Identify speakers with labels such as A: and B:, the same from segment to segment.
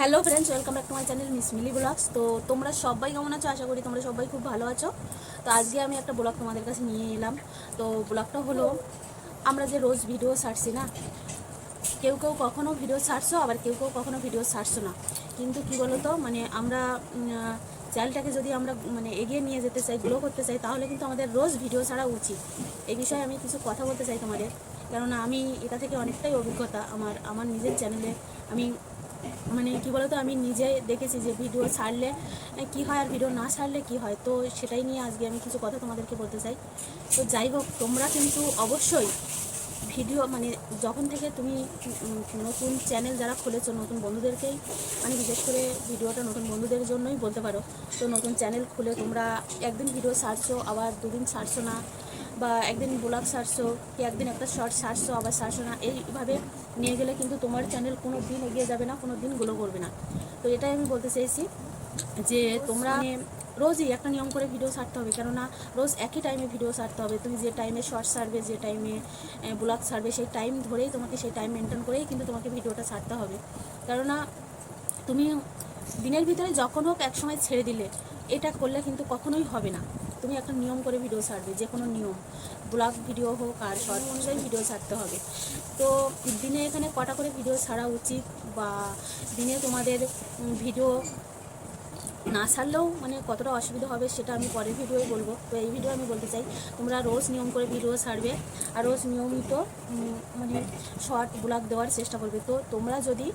A: Hello friends welcome back to my channel Miss Mili blogs তো তোমরা সবাই কেমন আছো? আশা করি তোমরা সবাই খুব ভালো আছো। তো আজকে আমি একটা ব্লগ তোমাদের কাছে নিয়ে এলাম। তো ব্লগটা হলো, আমরা যে রোজ ভিডিও ছাড়ছি না, কেউ কেউ কখনো ভিডিও ছাড়ছো, আবার কেউ কেউ কখনো ভিডিও ছাড়ছো না। কিন্তু কি বলো তো মানে আমরা চ্যানেলটাকে যদি আমরা মানে এগিয়ে নিয়ে যেতে চাই গ্রো করতে চাই, তাহলে কিন্তু আমাদের রোজ ভিডিও ছাড়া উচিত। এই বিষয়ে আমি কিছু কথা বলতে চাই তোমাদের। কেননা আমি এটা থেকে অনেকটাই অভিজ্ঞতা। আমার আমার নিজের চ্যানেলে আমি মানে কি বলতো, আমি নিজে দেখেছি যে ভিডিও ছাড়লে কি হয় আর ভিডিও না ছাড়লে কি হয়? তো সেটাই নিয়ে আজকে আমি কিছু কথা তোমাদেরকে বলতে চাই। তো যাই হোক, তোমরা কিন্তু অবশ্যই ভিডিও মানে যখন থেকে তুমি নতুন চ্যানেল যারা খুলেছো, নতুন বন্ধুদেরকেই মানে বিশেষ করে ভিডিওটা নতুন বন্ধুদের জন্যই বলতে পারো, তো নতুন চ্যানেল খুলে তোমরা একদিন ভিডিও ছাড়ছো, আবার দুদিন ছাড়ছো না বা একদিন ব্লগ সারছো কি একদিন একটা শর্ট সারছো আবার ছাড়ছো না এইভাবে নিয়ে গেলে কিন্তু তোমার চ্যানেল কোনো দিন এগিয়ে যাবে না কোনো দিন গ্লো করবে না। তো এটাই আমি বলতে চাইছি যে তোমরা মানে রোজই একটা নিয়ম করে ভিডিও ছাড়তে হবে কেননা রোজ একই টাইমে ভিডিও ছাড়তে হবে। তুমি যে টাইমে শর্ট ছাড়বে যে টাইমে ব্লগ ছাড়বে সেই টাইম ধরেই তোমাকে সেই টাইম মেনটেন করেই কিন্তু তোমাকে ভিডিওটা ছাড়তে হবে। কেননা তুমি দিনের ভিতরে যখন হোক এক সময় ছেড়ে দিলে এটা করলে কিন্তু কখনোই হবে না। তুমি একটা নিয়ম করে ভিডিও ছাড়বে যে কোনো নিয়ম। ব্লগ ভিডিও হোক আর শর্ট অনুযায়ী ভিডিও ছাড়তে হবে। তো দিনে এখানে কটা করে ভিডিও ছাড়া উচিত বা দিনে তোমাদের ভিডিও না ছাড়লেও মানে কতটা অসুবিধা হবে সেটা আমি পরের ভিডিওই বলব। তো এই ভিডিও আমি বলতে চাই, তোমরা রোজ নিয়ম করে ভিডিও ছাড়বে আর রোজ নিয়মিত মানে শর্ট ব্লগ দেওয়ার চেষ্টা করবে। তো তোমরা যদি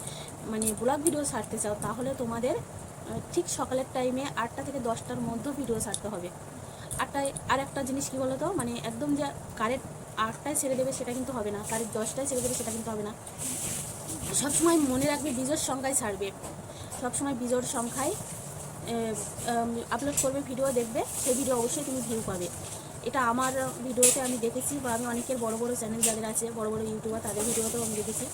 A: মানে ব্লগ ভিডিও ছাড়তে চাও, তাহলে তোমাদের ঠিক সকালের টাইমে আটটা থেকে দশটার মধ্যে ভিডিও ছাড়তে হবে। আটটায় আর একটা জিনিস কী বলো তো মানে একদম যে কারেক্ট আটটায় ছেড়ে দেবে সেটা কিন্তু হবে না কারেক্ট দশটায় ছেড়ে দেবে সেটা কিন্তু হবে না। সবসময় মনে রাখবে বিজোড় সংখ্যায় ছাড়বে। সবসময় বিজোর সংখ্যায় আপলোড করবে ভিডিও দেখবে, সেই ভিডিও অবশ্যই তুমি ভিউ পাবে। এটা আমার ভিডিওতে আমি দেখেছি বা আমি অনেকের বড় বড় চ্যানেল যাদের আছে, বড় বড় ইউটিউবার তাদের ভিডিওতেও আমি দেখেছি।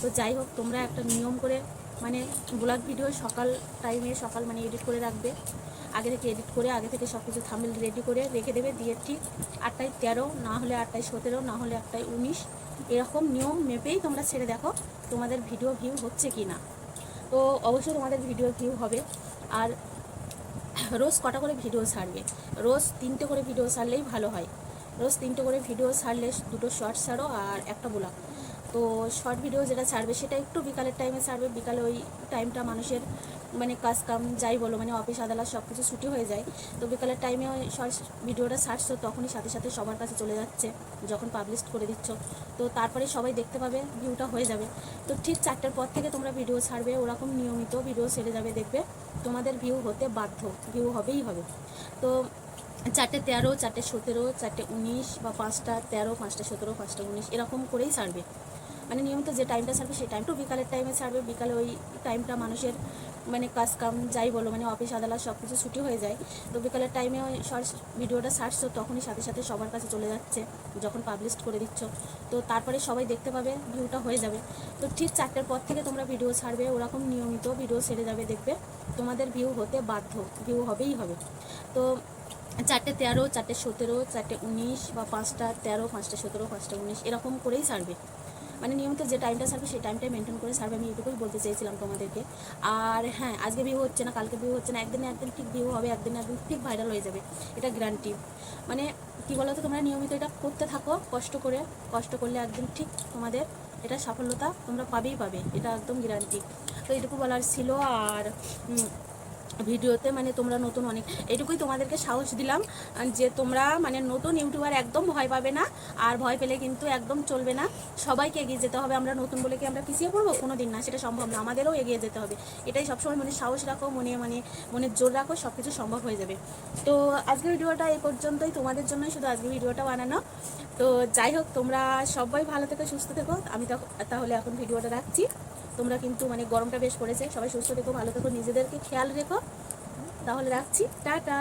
A: তো যাই হোক, তোমরা একটা নিয়ম করে মানে ব্লগ ভিডিও সকাল টাইমে সকাল মানে এডিট করে রাখবে। আগে থেকে এডিট করে, আগে থেকে সব কিছু থামেল রেডি করে রেখে দেবে। দিয়ে ঠিক আটটায় তেরো, না হলে আটটায় সতেরো, না হলে আটটায় উনিশ, এরকম নিয়ম মেপেই তোমরা ছেড়ে দেখো তোমাদের ভিডিও ভিউ হচ্ছে কি না তো অবশ্যই তোমাদের ভিডিও ভিউ হবে। আর রোজ কটা করে ভিডিও ছাড়বে? রোজ তিনটে করে ভিডিও ছাড়লেই ভালো হয়। রোজ তিনটে করে ভিডিও ছাড়লে দুটো শর্ট ছাড়ো আর একটা ব্লগ। তো শর্ট ভিডিও যেটা ছাড়বে, সেটা একটু বিকালের টাইমে ছাড়বে। বিকালে ওই টাইমটা মানুষের মানে কাজ কাম যাই বলো মানে অফিস আদালত সব কিছু ছুটি হয়ে যায়। তো বিকালের টাইমে ওই শর্ট ভিডিওটা ছাড়ছো, তখনই সাথে সাথে সবার কাছে চলে যাচ্ছে, যখন পাবলিশ করে দিচ্ছ। তো তারপরে সবাই দেখতে পাবে ভিউটা হয়ে যাবে। তো ঠিক চারটের পর থেকে তোমরা ভিডিও ছাড়বে, ওরকম নিয়মিত ভিডিও ছেড়ে যাবে, দেখবে তোমাদের ভিউ হতে বাধ্য ভিউ হবেই হবে। তো চারটে তেরো, চারটে সতেরো, চারটে উনিশ বা পাঁচটা তেরো, পাঁচটা সতেরো, পাঁচটা উনিশ, এরকম করেই ছাড়বে। মানে নিয়মিত যে টাইমটা ছাড়বে, সেই টাইমটা বিকালের টাইমে ছাড়বে। বিকালে ওই টাইমটা মানুষের মানে কাজ কাম যাই বলো মানে অফিস আদালত সব কিছু ছুটি হয়ে যায়। তো বিকালের টাইমে ওই শর্টস ভিডিওটা ছাড়ছো, তখনই সাথে সাথে সবার কাছে চলে যাচ্ছে, যখন পাবলিশ করে দিচ্ছ। তো তারপরে সবাই দেখতে পাবে ভিউটা হয়ে যাবে। তো ঠিক চারটের পর থেকে তোমরা ভিডিও ছাড়বে, ওরকম নিয়মিত ভিডিও ছেড়ে যাবে, দেখবে তোমাদের ভিউ হতে বাধ্য ভিউ হবেই হবে। তো চারটে তেরো, চারটে সতেরো, চারটে উনিশ বা পাঁচটা তেরো, পাঁচটা সতেরো, পাঁচটা উনিশ, এরকম করেই ছাড়বে। মানে নিয়মিত যে টাইমটা ছাড়বে সেই টাইমটাই মেনটেন করে ছাড়বে, আমি এটুকুই বলতে চেয়েছিলাম তোমাদেরকে। আর হ্যাঁ আজকে ভিউ হচ্ছে না, কালকে ভিউ হচ্ছে না, একদিনে একদিন ঠিক ভিউ হবে, একদিন একদিন ঠিক ভাইরাল হয়ে যাবে, এটা গ্যারান্টি মানে কী বলো তো তোমরা নিয়মিত এটা করতে থাকো, কষ্ট করে, কষ্ট করলে একদিন ঠিক তোমাদের এটা সাফল্যতা তোমরা পাবেই পাবে, এটা একদম গ্যারান্টি তো এটুকু বলার ছিল, আর ভিডিওতে মানে তোমরা নতুন অনেক এটুকুই তোমাদেরকে সাহস দিলাম যে তোমরা মানে নতুন ইউটিউবার একদম ভয় পাবে না, আর ভয় পেলে কিন্তু একদম চলবে না। সবাইকে এগিয়ে যেতে হবে, আমরা নতুন বলে কি আমরা পিছিয়ে পড়ব? কোনো দিন না, সেটা সম্ভব না, আমাদেরও এগিয়ে যেতে হবে। এটাই সবসময় মনে সাহস রাখো, মনে মানে মনে জোর রাখো সব কিছু সম্ভব হয়ে যাবে। তো আজকের ভিডিওটা এই পর্যন্তই, তোমাদের জন্যই শুধু আজকের ভিডিওটা বানানো। তো যাই হোক, তোমরা সবাই ভালো থেকো, সুস্থ থেকো। আমি তাহলে এখন ভিডিওটা রাখছি। তোমরা কিন্তু মানে গরমটা বেশ পড়েছে। সবাই সুস্থ থেকো, ভালো থেকো, নিজেদেরকে খেয়াল রেখো। তাহলে রাখছি। টাটা।